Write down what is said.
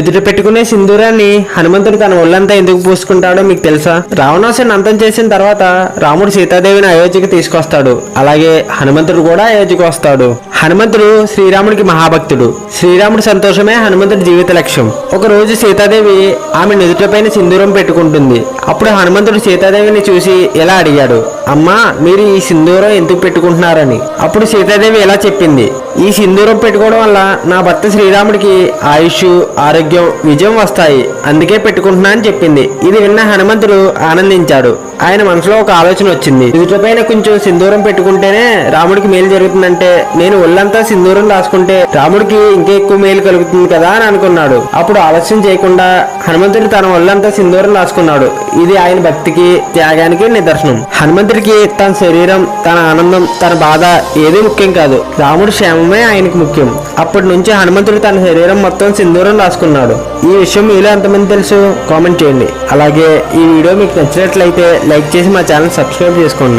ఎదుట పెట్టుకునే సింధూరాన్ని హనుమంతుడు తన ఒళ్ళంతా ఎందుకు పూసుకుంటాడో మీకు తెలుసా? రావణాసుని అంతం చేసిన తర్వాత రాముడు సీతాదేవిని అయోధ్యకి తీసుకొస్తాడు. అలాగే హనుమంతుడు కూడా అయోధ్యకు వస్తాడు. హనుమంతుడు శ్రీరాముడికి మహాభక్తుడు. శ్రీరాముడి సంతోషమే హనుమంతుడి జీవిత లక్ష్యం. ఒక రోజు సీతాదేవి ఆమె నుదుటిపైన సింధూరం పెట్టుకుంటుంది. అప్పుడు హనుమంతుడు సీతాదేవిని చూసి ఇలా అడిగాడు? అమ్మా మీరు ఈ సింధూరం ఎందుకు పెట్టుకుంటున్నారని? అప్పుడు సీతాదేవి ఇలా చెప్పింది? ఈ సింధూరం పెట్టుకోవడం వల్ల నా భర్త శ్రీరాముడికి ఆయుష్ ఆరోగ్యం విజయం వస్తాయి. అందుకే పెట్టుకుంటున్నా అని చెప్పింది. ఇది విన్న హనుమంతుడు ఆనందించాడు. ఆయన మనసులో ఒక ఆలోచన వచ్చింది. పైన కొంచెం సింధూరం పెట్టుకుంటేనే రాముడికి మేలు జరుగుతుందంటే నేను ఒళ్ళంతా సింధూరం రాసుకుంటే రాముడికి ఇంకా ఎక్కువ మేలు కలుగుతుంది కదా అని అనుకున్నాడు. అప్పుడు ఆలస్యం చేయకుండా హనుమంతుడు తన ఒళ్ళంతా సింధూరం రాసుకున్నాడు. ఇది ఆయన భక్తికి త్యాగానికి నిదర్శనం. హనుమంతుడికి తన శరీరం తన ఆనందం తన బాధ ఏది ముఖ్యం కాదు. రాముడి క్షేమమే ఆయనకు ముఖ్యం. అప్పటి నుంచి హనుమంతుడు తన శరీరం మొత్తం సింధూరం రాసుకున్నాడు. ఈ విషయం మీలో ఎంతమంది తెలుసు? కామెంట్ చేయండి. అలాగే ఈ వీడియో మీకు నచ్చినట్లయితే లైక్ చేసి మా ఛానల్ సబ్స్క్రైబ్ చేసుకోండి.